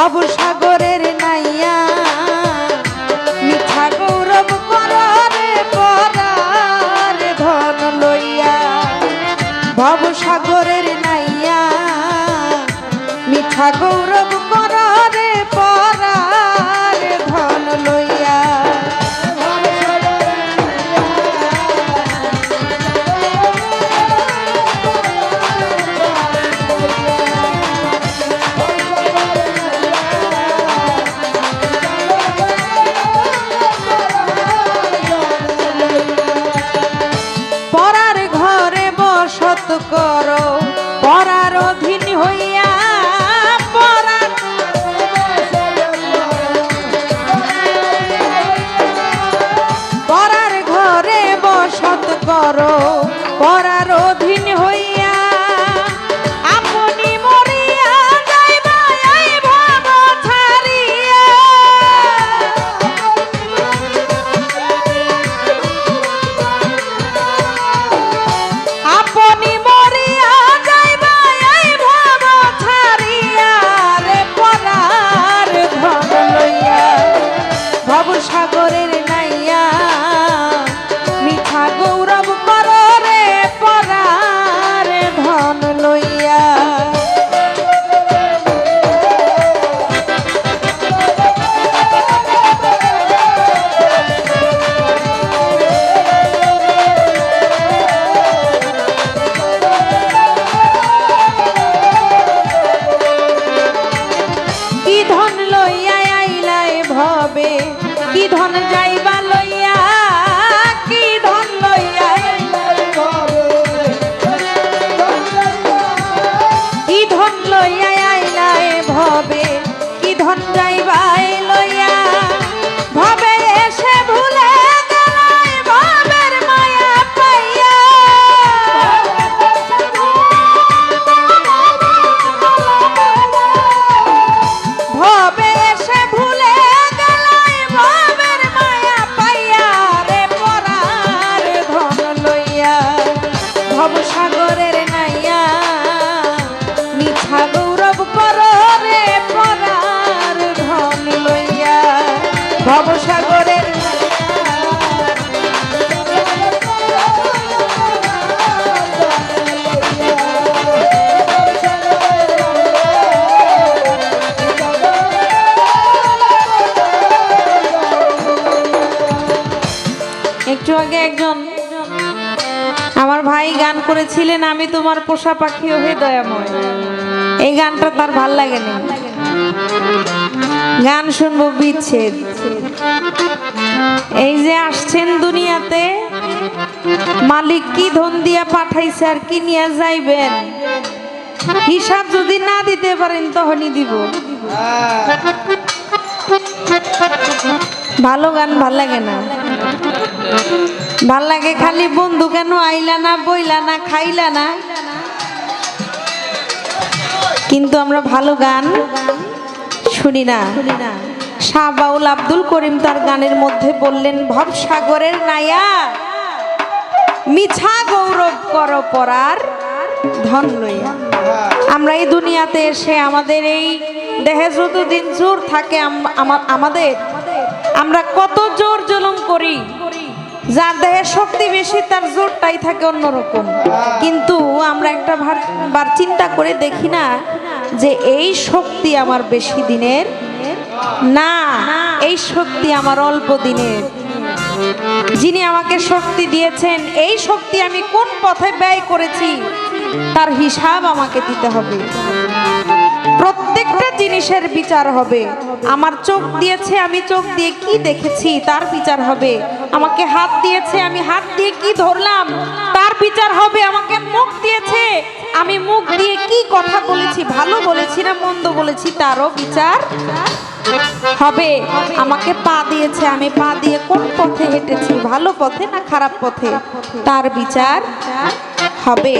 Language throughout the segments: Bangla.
ভব করো। পরার অধীন হইয়া পরার ঘরে বসত করো। পরার অধীন সাগরের করেছিলেন, আমি তোমার পোষা পাখি হয়ে দয়াময়। এই গানটা তার ভালো লাগেনি। গান শুনব বিচ্ছেদ। এই যে আসছেন দুনিয়াতে, মালিক কি ধন দিয়া পাঠাইছে আর কি নিয়ে যাইবেন? হিসাব যদি না দিতে পারেন তখনই দিব। ভালো গান ভালো লাগে না। ভালো লাগে খালি বন্ধু কেন আইলা না, বইলা না, খাইলা না? কিন্তু আমরা ভালো গান শুনি না। শাহ বাউল আব্দুল করিম তার গানের মধ্যে বললেন ভবসাগরের নায়া, মিছা গৌরব কর পরার ধন লইয়া। আমরা এই দুনিয়াতে এসে আমাদের এই দেহে যতদিন জোর থাকে আমাদের, আমরা কত জোর জলম করি। যার দেহে শক্তি বেশি, তার জোরটাই থাকে অন্যরকম। কিন্তু আমরা একটা বার চিন্তা করে দেখি না যে এই শক্তি আমার বেশি দিনের? না, এই শক্তি আমার অল্প দিনের। যিনি আমাকে শক্তি দিয়েছেন, এই শক্তি আমি কোন পথে ব্যয় করেছি, তার হিসাব আমাকে দিতে হবে। প্রত্যেকটা জিনিসের বিচার হবে। আমার চোখ দিয়েছে, আমি চোখ দিয়ে কি দেখেছি, তার বিচার হবে। আমাকে হাত দিয়েছে, আমি হাত দিয়ে কি ধরলাম? তার বিচার হবে, আমাকে মুখ দিয়েছে। আমি মুখ দিয়ে কি কথা বলেছি, ভালো বলেছি না মন্দ বলেছি, তারও বিচার হবে। আমাকে পা দিয়েছে, আমি পা দিয়ে কোন পথে হেঁটেছি, ভালো পথে না খারাপ পথে? তার বিচার হবে।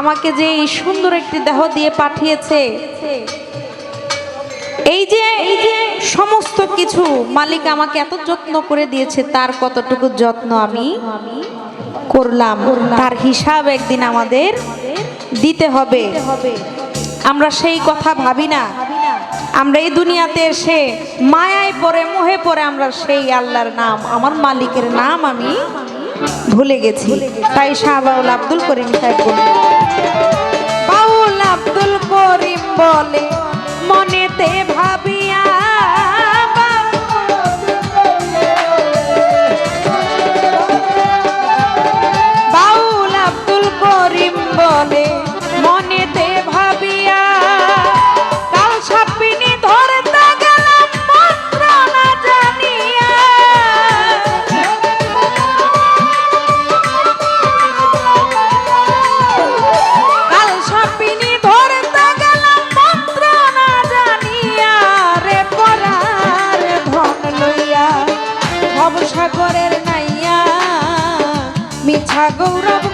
আমাকে যে এই সুন্দর একটি দেহ দিয়ে পাঠিয়েছে এই যে সমস্ত কিছু মালিক আমাকে এত যত্ন করে দিয়েছে, তার কতটুকু যত্ন আমি করলাম? তার হিসাব একদিন আমাদের দিতে হবে। আমরা সেই কথা ভাবি না। আমরা এই দুনিয়াতে এসে মায়ায় পরে মোহে পরে আমরা সেই আল্লাহর নাম, আমার মালিকের নাম আমি ভুলে গেছি। তাই শাহবাউল আব্দুল করিম সাহেব বলে বাউল আব্দুল করিম বলে গৌরব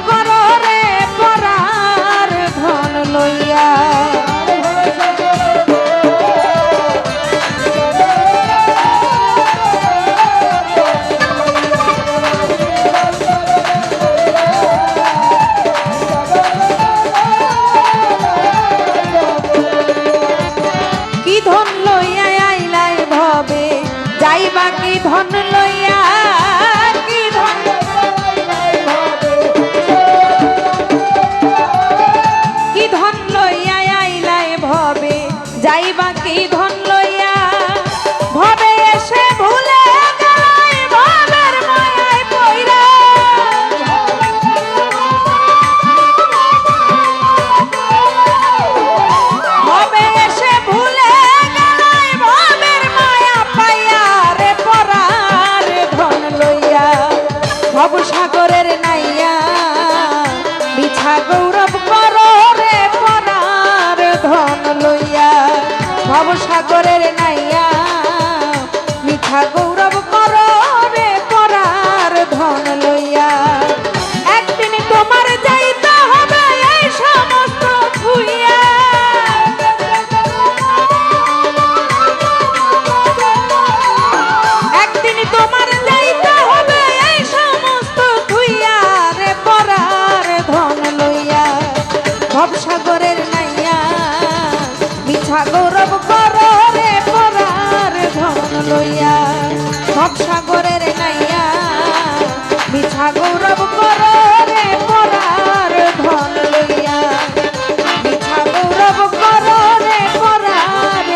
থাকি ধন্য করে নাইয়া মিঠা গো সাত সাগরের নাইয়া মিছা গৌরব করো রে পরার ধন লইয়া। মিছা গৌরব করো রে পরার